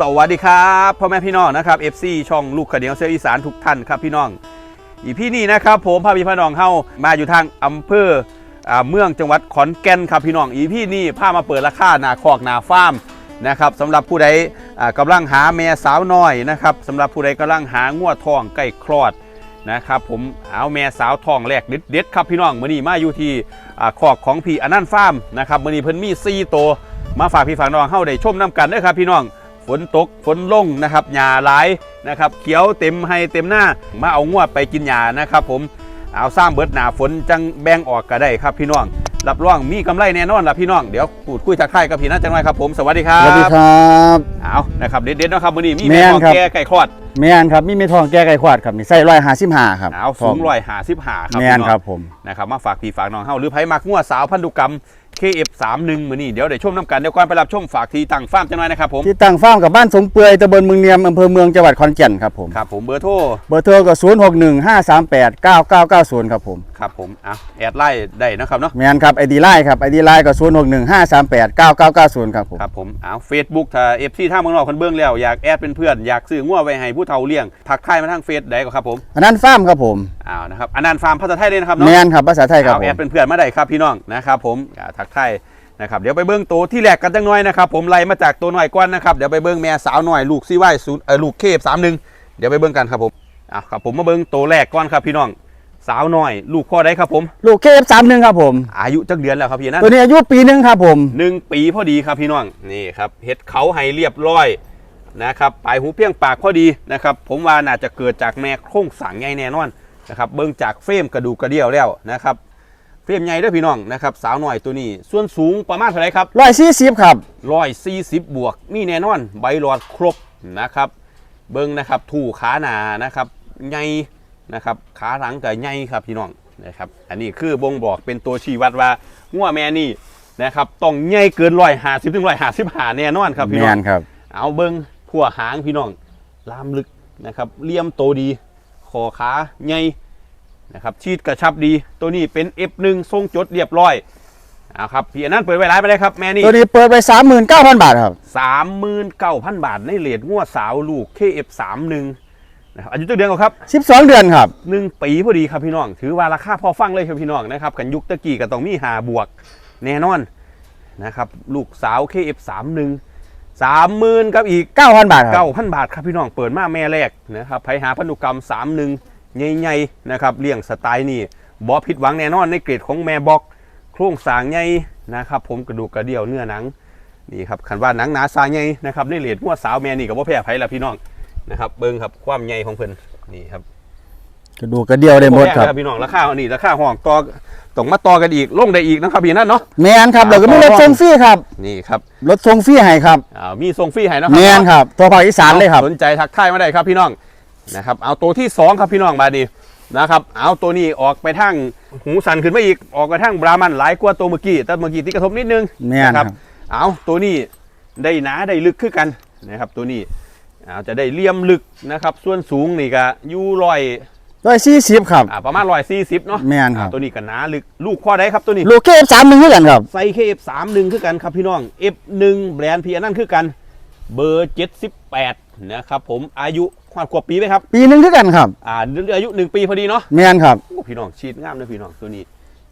สวัสดีครับพ่อแม่พี่น้องนะครับ FC ช่องลูกขเหนียวเสียอีสานทุกท่านครับพี่น้อง อีพี่นี่นะครับผมพาพี่พี่น้องเข้ามาอยู่ทางอำเภอเมืองจังหวัดขอนแก่นครับพี่น้อง อีพี่นี่พามาเปิดราคาหนาคอกหนาฟาร์มนะครับสำหรับผู้ใดอ่ากำลังหาแม่สาวน้อยนะครับสำหรับผู้ใดกำลังหางวทองใกล้คลอดนะครับผมเอาแม่สาวทองแรกเด็ดๆครับพี่น้องมื่อนี้มาอยู่ที่อ่าคอกของพี่อนันต์ฟาร์มนะครับมื่อนี้เพิ่นมี4ตัวมาฝากพี่ฝากน้องเข้าได้ชมน้กันด้อครับพี่น้อง ฝนตกฝนลงนะครับหญ้าหลายนะครับเขียวเต็มให้เต็มหน้ามาเอางวดไปกินหญ้านะครับผมเอาสร้างเบิดหนาฝนจังแบ่งออกก็ได้ครับพี่น้องรับรองมีกำไรแน่นอนล่ะพี่น้องเดี๋ยวพูดคุยทักทายกับพี่นัทจังไรครับผมสวัสดีครัสบวัสดีครับเอานะครับเด็ดๆเนาะครับวันนี้มีแม่แม่นทองครับแก่ไก่คลอด แมนครับมีเมทองแก้ไก่ขวาดครับนี่ใส่ร้อยหาสิบหาครับเอาสูงร้อยหาสิบหาครับแมพี่นน้องครับผมนะครับมาฝากพี่ฝากน้องเฮาหรือไผมักงวดสาวพันธุกรรม KF31 มื้อนี้เดี๋ยวเดี๋ยวชมน้ำกันเดี๋ยวก่อนไปรับชมฝากทีตั้งฟาร์มจังหน่อยนะครับผมที่ตั้งฟาร์มกับบ้านสงเปื่อยตำบลเมืองเนียมอำเภอเมืองจังหวัดขอนแก่นครับผมครับผมเบอร์โทรเบอร์โทรก็ศูนย์หกหนึ่งห้าสามแปดเก้าเก้าเก้าศูนย์ครับผมครับผมอะแอดไลน์ได้นะครับเนาะแมนครับไอดีไลน์ครับไอดีไลน์ก็ศูนย์หกหนึ่งห้าสามแปดเก้าเก้าเก้าศูนย์ครับผมครับผมเอาเฟซบุ๊กถ้าเอฟซีท่าเมืองนอกคนเบื้องแล้วอยากแอดเป็นเพื่อนอยากซื้องัวไว้ให้ผู้เฒ่าเลี้ยงทักทายมาทางเฟซได้ก็ครับผมอันนั้นฟาร์มครับผมอ้าวนะครับอนันต์ฟาร์มภาษาไทยเลยนะครับแมเนาะนครับภาษาไทยครับเอาผแอมดเป็นเพื่อนมาได้ครับพี่น้องนะครับผมอ่าทักทายนะครับเดี๋ยวไปเบิ้งตัวที่แรกกันจังน้อยนะครับผมไล่มาจากตัวหน่อยก่อนนะครับเดี๋ยวไปเบิ้งแม่สาวหน่อยลูกซีไว้ศูนย์เออลูกเคฟสามหนึ่งเดี๋ยวไปเบิ้งกันครับผมอะครับผมมาเบิ้งตัวแรกก่อนครับพี่น้องสาวหน่อย ลูกพ่อได้ครับผม ลูกเคฟสามหนึ่งครับผม อายุจักเดือนแล้วครับพี่นั่นตัวนี้อายุปีหนึ่งครับผมหนึ่งปีพอดีครับพี่น้องนี่ครับเห็ดเขาให้เรียบร้อย นะครับปลายหูเพียงปากพอดีนะครับผมว่าน่าจะเกิดจากแม่โครงสั่งใหญ่แน่นอนนะครับเบิ่งจากเฟรมกระดูกกระเดี่ยวแล้วนะครับเฟรมใหญ่เด้วยพี่น้องนะครับสาวหน่อยตัวนี้ ส่วนสูงประมาณเท่าไหรครับร้อยสี่สิบครับร้อยสี่สิบบวกมีแน่นอนใบหลอดครบนะครับ เบิ่งนะครับถูขาหนานะครับใหญ่นะครับขาหลังกับใหญ่ครับพี่น้องนะครับอันนี้คือบ่งบอกเป็นตัวชี้วัดว่างัวแม่นี่นะครับต้องใหญ่เกินร้อยหาสิบถึงร้อยหาสิบหาแน่นอนครับพี่แมน้องนครับ เอาเบิ้ง ผัวหางพี่น้องลามลึกนะครับเลี่ยมโตดีคอขาใหญ่นะครับชีดกระชับดีตัวนี้เป็น F1 ทรงจดเรียบร้อยเอาครับพี่อันนั้นเปิดไว้ร้ายไปเลยครับแม่นี่ตัวนี้เปิดไปสามหมื่นเก้าพันบาทครับสามหมื่นเก้าพันบาทในเลทงัวสาวลูก KF31 นะครับอายุตัวเดือนก่อนครับสิบสองเดือนครับหนึ่งปีพอดีครับพี่น้อง ถือว่าราคาพอฟังเลยครับพี่น้องนะครับกันยุคตะกี้ก็ต้องมีหาบวกแน่นอนนะครับลูกสาว KF31 สามหมื่นกับอีกเก้าพันบาทครับเก้าพันบาทครับพี่น้องเปิดมาแม่แรกนะครับไผหาพันธุกรรมสามหนึ่งใหญ่ๆนะครับเลี้ยงสไตล์นี่บอผิดหวังแน่นอนในเกรดของแม่บอกโครงสร้างใหญ่นะครับ ผมกระดูกกระเดี่ยวเนื้อหนังนี่ครับคันว่าหนังหนาซาใหญ่นะครับในเลดหัวสาวแม่นี่กับว่าแพ้ไผละพี่น้องนะครับเบิ้งครับความใหญ่ของเพิ่นนี่ครับ กระดูกกระเดียวได้หมดครับแพงเลยพี่น้องราคาอันนี้ราคาห้องต่อต้องมาต่อกันอีกลงได้อีกนะครับพี่นั่นเนาะแมนครับแล้วก็มีรถทรงฟรีครับนี่ครับรถทรงฟรีให้ครับอ่ามีส่งฟรีให้นะครัแมนครับตัวภาคอีสานเลยครับสนใจทักทายมาได้ครับพี่น้องนะครับเอาตัวที่สองครับพี่น้องบาดนี้นะครับเอาตัวนี้ออกไปทางหูสันขึ้นมาอีกออกไปทางบรามันหลายกว่าตัวเมื่อกี้แต่เมื่อกี้ที่กระทบนิดนึงแม่นนะครับเอาตัวนี้ได้หนาได้ลึกขึ้นกันนะครับตัวนี้เอาจะได้เลี่ยมลึกนะครับ ส่วนสูงนี่ก็อยู่ร้อย ร้อยสี่สิบครับ อ่าประมาณร้อยสี่สิบเนาะแม่นครับ อ่าตัวนี้ก็หนาลึกลูกข้อใดครับตัวนี้ ลูกเคฟสามหนึ่งกันครับ ไซเคฟสามหนึ่งคือกันครับพี่น้อง F1 แบรนด์พีอันนั่นคือกันเบอร์78นะครับผมอายุความกว่าปีไหมครับ ปีหนึ่งคือกันครับ อ่าอายุ1ปีพอดีเนาะแมนครับ โอ้พี่น้องชีดงามเลยพี่น้องตัวนี้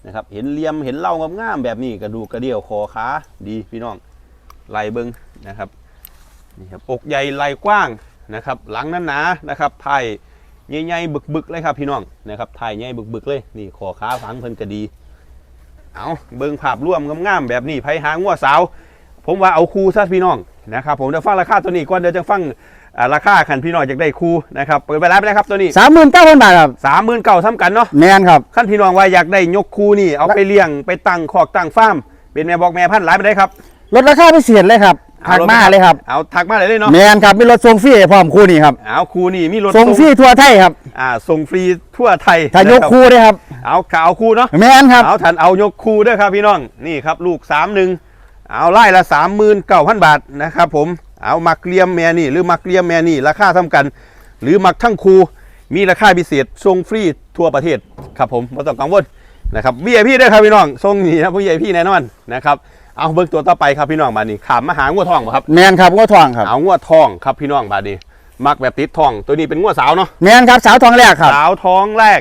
นะครับเห็นเหลี่ยมเห็นเล่างามๆแบบนี้กระดูกกระเดี่ยวคอขาดีพี่น้องไหลเบิงนะครับนี่ครับอกใหญ่ไหลกว้างนะครับหลังนั้นหนานะครับไทย ใหญ่ๆบึกๆเลยครับพี่น้องนะครับไทยใหญ่บึกๆเลยนี่คอขาฝังเพิ่นก็ดี เอาเบิ่งภาพร่วมงามๆแบบนี้ไผหางงัวสาว ผมว่าเอาคูซะพี่น้องนะครับผมจะฟังราคาตัวนี้ก่อนเดี๋ยวจะฟังอ่าราคาขันพี่น้องอยากได้คูนะครับเปิดไปแล้วไปเลยครับตัวนี้สามหมื่นเก้าพันบาทครับสามหมื่นเก่าซ้ำกันเนาะแมนครับขั้นพี่น้องว่าอยากได้ยกคูนี่เอาไปเลี้ยงไปตั้งคอกตั้งฟาร์มเป็นแม่บอกแม่พันธุ์หลายไปได้ครับ ลดราคาพิเศษเลยครับทักมาเลยครับเอาทักมาเลยเลยเนาะแมนครับมีรถทรงฟรีให้พร้อมคู่นี้ครับเอาคูนี่มีรถทรงฟรีทั่วไทยครับอ่าส่งฟรีทั่วไทยถ้ายกนะรับคู่ด้วยครับเอากเอาคูเนาะแมนครับเอาทันเอายกคูด้วยครับพี่น้องนี่ครับลูกสามหนึ่งเอาไล่ละสามหมื่นเก้าพันบาทนะครับผมเอามักเลียมแม่นี่ หรือมักเลียมแม่นี่ราคาเท่ากัน หรือมักทั้งคูมีราคาพิเศษส่งฟรีทั่วประเทศครับผมไม่ต้องกังวลนะครับ VIP ด้วยครับพี่น้องส่งนี่นะ VIP แน่นอนนะครับ เอาเบิ่งตัวต่อไปครับพี่น้องบาดนี้ขามมาหางัวทองบ่ครับแมนครับงัวทองครับเอางัวทองครับพี่น้องบาดนี้ มักแบบติดทอง ตัวนี้เป็นงัวสาวเนาะแมนครับสาวทองแรกครับ สาวท้องแรก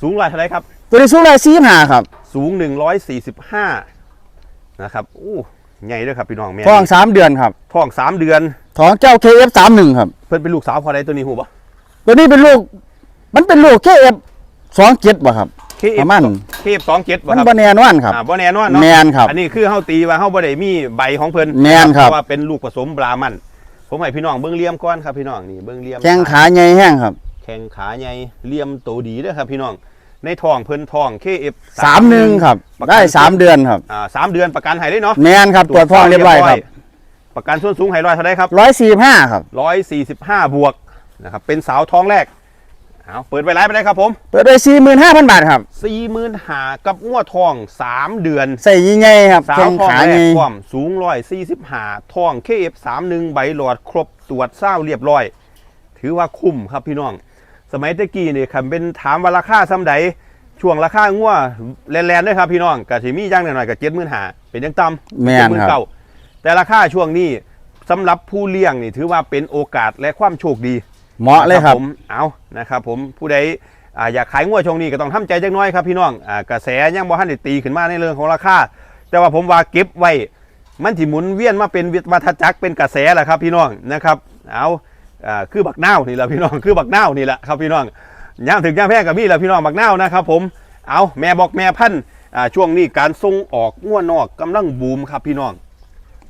สูงร้อยเท่าไหรครับ ตัวนี้สูงเลยสี่ห้าครับ สูง145นะครับอู้ใหญ่ด้วยครับพี่น้องแม่ทองสามเดือนครับท้องสามเดือนทองเจ้า KF สามหนึ่งครับ เพิ่นเป็นลูกสาวพอใดตัวนี้หูบ่ตัวนี้เป็นลูก มันเป็นลูก KF สองเจ็ดบ่ครับ เคเอปฟระมาณเคเอฟสองเจ็ดบ่มันครับบ่แน่นอนครับอ่าบ่แน่นอนเนาะแมนครับ อันนี้คือเฮาตีว่าเฮาบ่ได้มีใบของเพิ่นแม่นครับเพราะว่าเป็นลูกผสมบรามันผมให้พี่น้องเบิ่งเหลี่ยมก่อนครับพี่น้องนี่เบิ่งเหลี่ยมแข้งขาใหญ่แห้งครับ แข้งขาใหญ่เหลี่ยมโตดีเด้อครับพี่น้องในท้องเพิ่นท้อง KF สามหนึ่งครับประกันได้สามเดือนครับอ่าสามเดือนประกันให้ได้เนาะแมนครับตรวจทองเรียบร้อยครับ ประกันส่วนสูงให้ร้อยเท่าไดครับร้อยสี่ห้าครับ145บวกนะครับเป็นสาวท้องแรก เอาเปิดไปไลฟ์ไปได้ครับผม เปิดไปสี่หมื่นห้าพันบาทครับ40,000หากับงัวทอง3เดือน ใส่ยี่ไงครับสาวแข้งท้องขาแรใหกญ่ความสูงร้อยสี่สิบห้าท้อง KF31 ใบหลอดครบตรวจเศร้าเรียบร้อย ถือว่าคุ้มครับพี่น้อง สมัยตะกี้นี่คันเป็นถามว่าราคาซ้ำใดช่วงราคางัวแลนๆด้วยครับพี่น้องก็สิมีอย่างหน่อยๆก็เจ็ดหมื่นหาเป็นยังต่ำแม่นครับเก้าแต่ราคาช่วงนี้สำหรับผู้เลี้ยงนี่ถือว่าเป็นโอกาสและความโชคดี เหมาะเลยครับผมเอานะครับผมผู้ใดอยากขายงัวช่วงนี้ก็ต้องทำใจจักน้อยครับพี่น้องกระแสยังบ่ทันได้ตีขึ้นมาในเรื่องของราคาแต่ว่าผมว่าเก็บไว้มันสิหมุนเวียนมาเป็นวัฏจักรเป็นกระแสแหละครับพี่น้องนะครับเอาคือบักเนานี่แหละพี่น้องคือบักเนานี่แหละครับพี่น้องย่างถึงย่างแพงกับมีแหละพี่น้องบักเนานะครับผมเอาแม่บอกแม่พันช่วงนี้การส่งออกงัวนอกกำลังบูมครับพี่น้อง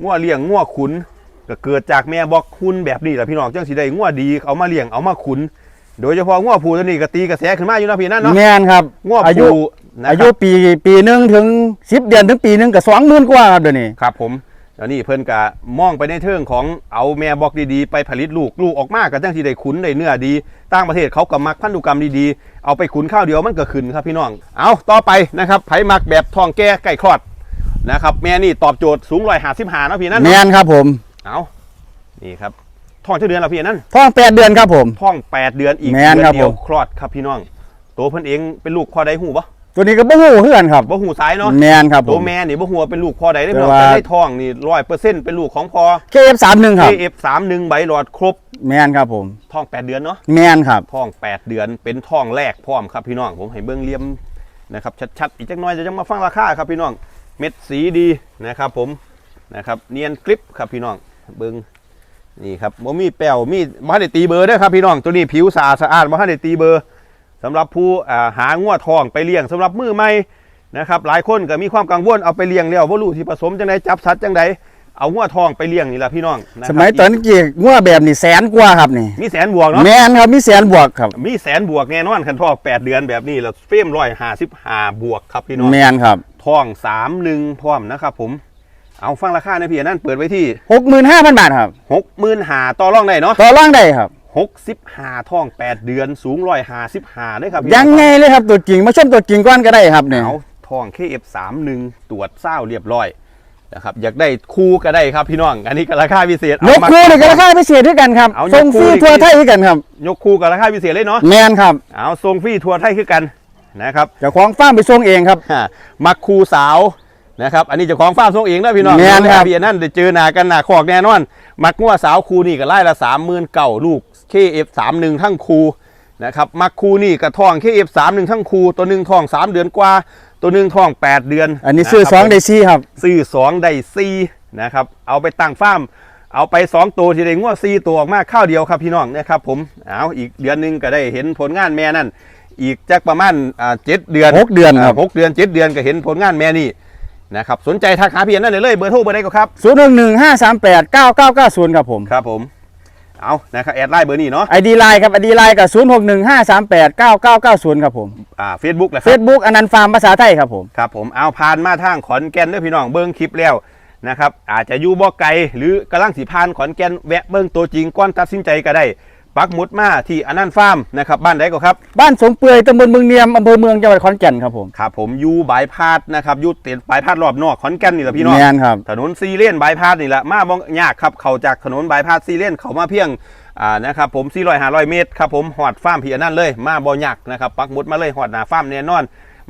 งัวเลี้ยงงัวขุน ก็เกิดจากแม่บอกคุณแบบนี้แหละพี่น้องจังสิได้งัวดีเอามาเลี้ยงเอามาขุน โดยเฉพาะงัวผูตัวนี้ก็ตีกระแสขึ้นมาอยู่นะพี่นั่นเนาะแมนครับงัวอายุผูนะครับอายุปีปีหนึ่งถึงสิบเดือนถึงปีหนึ่งกับสองหมื่นกว่าครับเดี๋ยวนี้ครับผมแล้วนี่เพิ่นก็มองไปในเทิงของเอาแม่บอกดีๆ ไปผลิตลูกลูกออกมาก็จังสิได้ขุนได้เนื้อดีต่างประเทศเขาก็มักพันธุกรรมดีๆเอาไปขุนข้าวเดียวมันก็ขึ้นครับพี่น้อง เอาต่อไปนะครับไผมักแบบทองแก่ไก่คลอดนะครับแม่นี่ตอบโจทย์สูงร้อยหาสิบหานะพี่นั่นแมเนาะนครับผม เอานี่ครับท้องเท่าเดือนแล้วพี่นั่นท้องแปดเดือนครับผมท้องแปดเดือนอีกแม่นเดือครับนเดียวผมคลอดครับพี่น้อง ตัวเพิ่นเองเป็นลูกพ่อใดหูปะตัวนี้ก็บ่หูเพื่อนครับบ่หูซ้ายเนาะแมนครับผตัวมแม่นี่บ่หูว่าเป็นลูกพ่อใดได้แต่พี่น้องว่าแต่ได้ท้องนี่ร้อยเปอร์เซ็นต์เป็นลูกของพ่อ KF สามหนึ่งครับ AF สามหนึ่งใบหลอดครบแมนครับผมท้องแปดเดือนเนาะแมนครับท้องแปดเดือนเป็นท้องแรกพร้อมครับพี่น้องผมให้เบิ้งเลี่ยมนะครับชัดๆอีกจักหน่อยจะจังมาฟังราคาครับพี่น้องเม็ดสีดีนะครับผมนะครับเนียนกริปครับพี่น้อง เบิ้งนี่ครับบ่มีแป้วมีบ่ทันได้ตีเบอร์เด้อครับพี่น้องตัวนี้ผิวสะอาดสะอาดบ่ทันได้ตีเบอร์สำหรับผู้อ่าหางัวทองไปเลี้ยงสำหรับมือใหม่นะครับหลายคนก็มีความกังวลเอาไปเลี้ยงแล้วบ่รู้ที่ผสมจังไดจับสัตว์จังไดเอางัวทองไปเลี้ยงนี่ล่ะพี่น้องะครับสมัยตอนนี้กี่งัวแบบนี้แสนกว่าครับนี่มีแสนบวกเนาะแมนครับมีแสนบวกครับ มีแสนบวกแน่นอนคันท่อแปดเดือนแบบนี้แล้วเฟรมร้อยห้าสิบห้าบวกครับพี่น้องแมนครับท่องสามหนึ่งพร้อมนะครับผม เอาฟังราคาในพี่อันนั่นเปิดไว้ที่หกหมื่นห้าพันบาทครับหกหมื่นหาต่อรองได้เนาะต่อร่างได้ครับหกสิบห้าท่องแปดเดือนสูงร้อยห้าสิบห้าได้ครับพี่ยังไงเลยครับตัวจริงมาชมตัวจริงก่อนก็ได้ครับเนี่ยเอาท่อง KF สามหนึ่งตรวจเศร้าเรียบร้อยนะครับอยากได้คู่ก็ได้ครับพี่น้องอันนี้ก็ราคาพิเศษนเอากมาคู่นี่ก็ราคาพิเศษด้วยกันครับเอานกส่งฟรีคู่อีกทั่วไทยด้วยกันครับ ยกคู่กับราคาพิเศษเลยเนาะแมนครับเอาทรงฟรีทัวร์ไทยคือกันนะครับเจ้าของฟาร์มไปส่งเองครับฮะมักคูสาว นะครับอันนี้เจ้าของฟาร์มส่งเองนะพี่น้องแม่นครับเพี่นั่นได้เจอหน้ากันหน้าคอกแน่นอน มักงัวสาวคูนี่ก็ไล่ละสามหมื่นเก่าลูก KF สามหนึ่งทั้งคูนะครับมักคูนี่กระท่อง KF สามหนึ่งทั้งคูตัวหนึ่งท่องสามเดือนกว่า ตัวหนึ่งท่องแปดเดือนอันนี้ซื้อนะครับสองได้ซี่ครับ ซื้อสองได้สี่นะครับเอาไปตั้งฟาร์มเอาไปสองตัวที่ได้งัวสี่ตัวออกมาข้าวเดียวครับพี่น้องนะครับผมเอาอีกเดือนหนึงก็ได้เห็นผลงานแม่นั่นอีกจักประมาณอ่าเจ็ดเดือนหกเดือนครับหกเดือนเจ็ดเดือนก็เห็นผลงานแม่นี่ นะครับสนใจทักหาพี่อันนั่นเลยเลยเบอร์โทรเบอร์ใดก็ครับศูนย์หนึ่งหนึ่งห้าสามแปดเก้าเก้าเก้าศูนย์ครับผม ครับผมเอานะครับแอดไลน์เบอร์นี้เนาะไอดีไลน์ครับไอดีไลน์กับศูนย์หกหนึ่งห้าสามแปดเก้าเก้าเก้าศูนย์ครับผมอ่าเฟซบุ๊กแหละคเฟรับซบุ๊กอนันต์ฟาร์มภาษาไทยครับผม ครับผมเอาผ่านมาทางขอนแก่นเด้วยพี่น้องเบิ้งคลิปแล้วนะครับอาจจะอยู่บ่ไกลหรือกำลังสีพานขอนแก่นแวะเบิ้งตัวจริงก่อนตัดสินใจก็ได้ ปักหมุดมาที่อนันต์ฟาร์มนะครับบ้านใดก็ครับ บ้านสมเปื่อยตำบลเมืองเนียมอำเภอเมืองจังหวัดขอนแก่นครับผมครับผมอยู่บายพาดนะครับอยู่ติดบายพาดรอบนอกขอนแก่นนี่แหละพี่น้องแมนครับถนนซีเลนบายพาดนี่แหละมาบองยากครับเขาจากถนนบายพาดซีเลนเขามาเพียงอ่านะครับผม400 500 เมตรครับผมหอดฟาร์มพี่อันนั่นเลยมาบ่ยากนะครับปักหมุดมาเลยหอดหน้าฟาร์มแน่นอน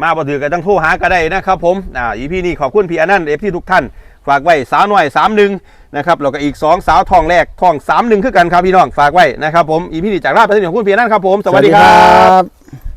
มาบ่ถือกันต้องโทรหาก็ได้นะครับผมอ่าอีพี่นี่ขอบคุณพี่อนันต์เอฟที่ทุกท่าน ฝากไว้สาวหน่อยสามหนึ่งนะครับแล้วก็อีกสองสาวทองแรกทองสามหนึ่งคือกันครับพี่น้องฝากไว้นะครับผมอีพี่นี่จากราชพัฒน์ของคุณพี่อนันครับผมสวัสดีครับ